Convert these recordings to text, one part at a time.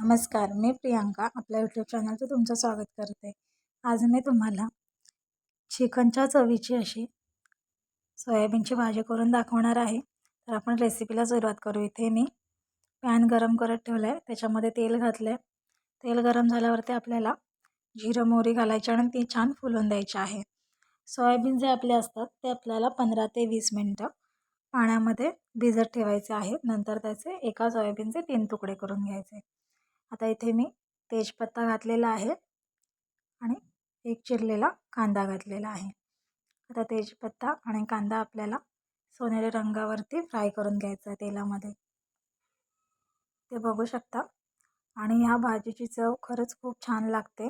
नमस्कार मी प्रियांका आपल्या यूट्यूब चॅनलचं तुमचं स्वागत करते. आज मी तुम्हाला चिकनच्या चवीची अशी सोयाबीनची भाजी करून दाखवणार आहे. तर आपण रेसिपीला सुरुवात करू. इथे मी पॅन गरम करत ठेवलं आहे त्याच्यामध्ये तेल घातलं आहे तेल गरम झाल्यावरती आपल्याला जिरं मोहरी घालायची आणि ती छान फुलून द्यायची आहे. सोयाबीन जे आपले असतात ते आपल्याला पंधरा ते वीस मिनटं पाण्यामध्ये भिजत ठेवायचे आहेत नंतर त्याचे एका सोयाबीनचे तीन तुकडे करून घ्यायचे. आता इथे मी तेजपत्ता घातलेला आहे आणि एक चिरलेला कांदा घातलेला आहे. आता तेजपत्ता आणि कांदा आपल्याला सोनेरी रंगावरती फ्राय करून घ्यायचा आहे तेलामध्ये. ते बघू शकता. आणि ह्या भाजीची चव खरंच खूप छान लागते.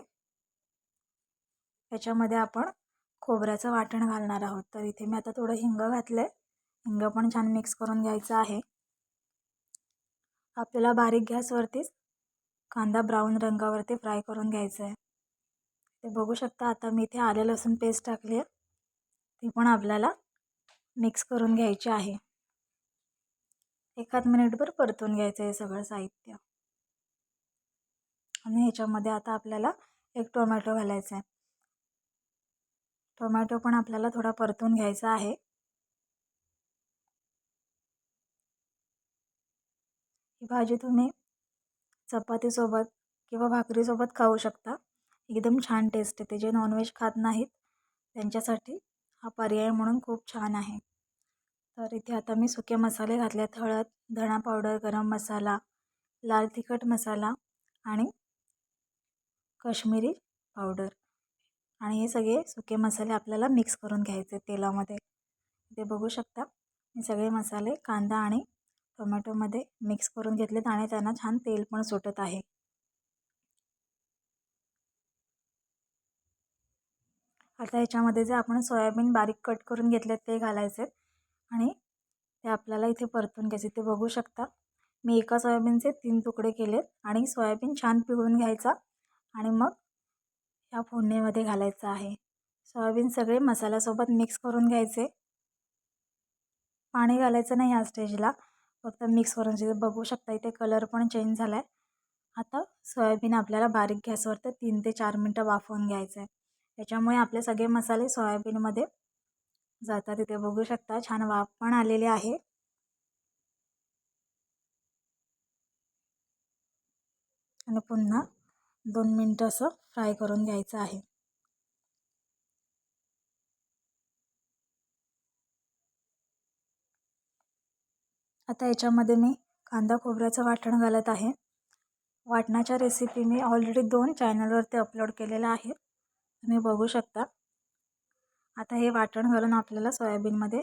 याच्यामध्ये आपण खोबऱ्याचं वाटण घालणार आहोत. तर इथे मी आता थोडं हिंग घातलं आहे हिंग पण छान मिक्स करून घ्यायचं आहे. आपल्याला बारीक गॅसवरतीच कांदा ब्राऊन रंगावरती फ्राय करून घ्यायचं आहे ते बघू शकता आता मी इथे आले लसूण पेस्ट टाकली आहे. ती पण आपल्याला मिक्स करून घ्यायची आहे. एखाद मिनिटभर परतून घ्यायचं आहे सगळं साहित्य. आणि ह्याच्यामध्ये आता आपल्याला एक टोमॅटो घालायचा आहे टोमॅटो पण आपल्याला थोडा परतून घ्यायचा आहे. ही भाजी तुम्ही चपातीसोबत किंवा भाकरीसोबत खाऊ शकता. एकदम छान टेस्ट येते जे नॉनव्हेज खात नाहीत त्यांच्यासाठी हा पर्याय म्हणून खूप छान आहे. तर इथे आता मी सुके मसाले घातलेत. हळद धणा पावडर गरम मसाला लाल तिखट मसाला आणि कश्मीरी पावडर आणि हे सगळे सुके मसाले आपल्याला मिक्स करून घ्यायचे तेलामध्ये. ते बघू शकता हे सगळे मसाले कांदा आणि टोमॅटोमध्ये मिक्स करून घेतलेत आणि त्यांना छान तेल पण सुटत आहे. आता ह्याच्यामध्ये जे आपण सोयाबीन बारीक कट करून घेतलेत ते घालायचे आणि ते आपल्याला इथे परतून घ्यायचे ते बघू शकता. मी एका सोयाबीनचे तीन तुकडे केलेत आणि सोयाबीन छान पिळून घ्यायचा आणि मग ह्या फोडणीमध्ये घालायचं आहे. सोयाबीन सगळे मसाल्यासोबत मिक्स करून घ्यायचे. पाणी घालायचं नाही या स्टेजला. फक्त मिक्स करून जे बघू शकता इथे कलर पण चेंज झाला आहे आता सोयाबीन आपल्याला बारीक गॅसवर तर तीन ते चार मिनटं वाफवून घ्यायचं आहे त्याच्यामुळे आपले सगळे मसाले सोयाबीनमध्ये जातात. इथे बघू शकता छान वाफ पण आलेले आहे. आणि पुन्हा दोन मिनटं असं फ्राय करून घ्यायचं आहे. आता याच्यामध्ये मी कांदा खोबऱ्याचं वाटण घालत आहे. वाटणाच्या रेसिपी मी ऑलरेडी दोन चॅनलवरती अपलोड केलेल्या आहेत. तुम्ही बघू शकता. आता हे वाटण घालून आपल्याला सोयाबीनमध्ये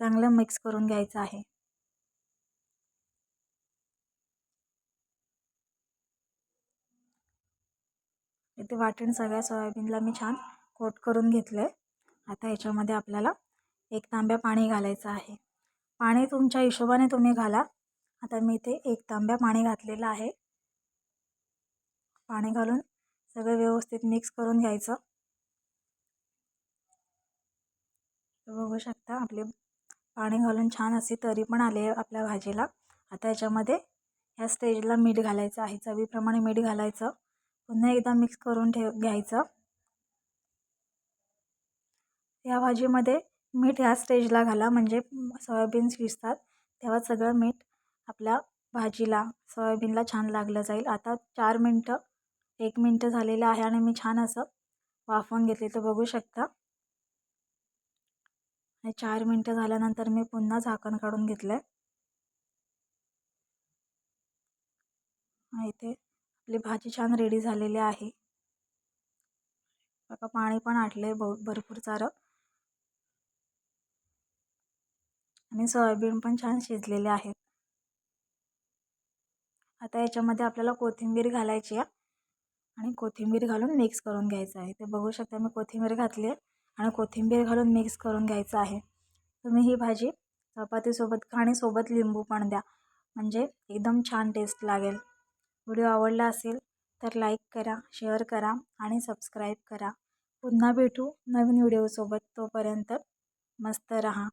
चांगलं मिक्स करून घ्यायचं आहे. इथे वाटण सगळ्या सोयाबीनला मी छान कोट करून घेतलं आहे आता याच्यामध्ये आपल्याला एक तांब्या पाणी घालायचं आहे. पाणी तुमच्या हिशोबाने तुम्ही घाला. आता मी इथे एक तांब्या पाणी घातलेलं आहे. पाणी घालून सगळं व्यवस्थित मिक्स करून घ्यायचं. बघू शकता आपले पाणी घालून छान अशी तरी पण आले आपल्या भाजीला. आता याच्यामध्ये ह्या स्टेजला मीठ घालायचं आहे. चवीप्रमाणे मीठ घालायचं. पुन्हा एकदा मिक्स करून ठेव घ्यायचं. या भाजीमध्ये मीठ ह्या स्टेजला घाला म्हणजे सोयाबीन शिजतात तेव्हा सगळं मीठ आपल्या भाजीला सोयाबीनला छान लागलं जाईल. आता चार मिनटं एक मिनटं झालेलं आहे आणि मी छान असं वाफवून घेतले तर बघू शकता. आणि चार मिनटं झाल्यानंतर मी पुन्हा झाकण काढून घेतलं आहे इथे आपली भाजी छान रेडी झालेली आहे. बघा पाणी पण आटलं आहे भरपूर सारं. आणि सोयाबीन पण छान शिजलेले आहेत. आता याच्यामध्ये आपल्याला कोथिंबीर घालायची आहे आणि कोथिंबीर घालून मिक्स करून घ्यायचं आहे. ते बघू शकता मी कोथिंबीर घातली आहे आणि कोथिंबीर घालून मिक्स करून घ्यायचं आहे. तुम्ही ही भाजी चपातीसोबत खा आणि सोबत लिंबू पण द्या. म्हणजे एकदम छान टेस्ट लागेल. व्हिडिओ आवडला असेल तर लाईक करा शेअर करा आणि सबस्क्राईब करा. पुन्हा भेटू नवीन व्हिडिओसोबत तोपर्यंत मस्त रहा.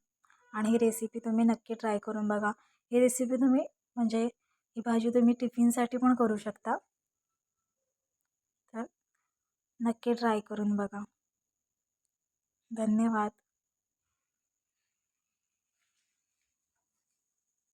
आणि ही रेसिपी तुम्ही नक्की ट्राय करून बघा. ही रेसिपी तुम्ही म्हणजे ही भाजी तुम्ही टिफिनसाठी पण करू शकता. तर नक्की ट्राय करून बघा. धन्यवाद.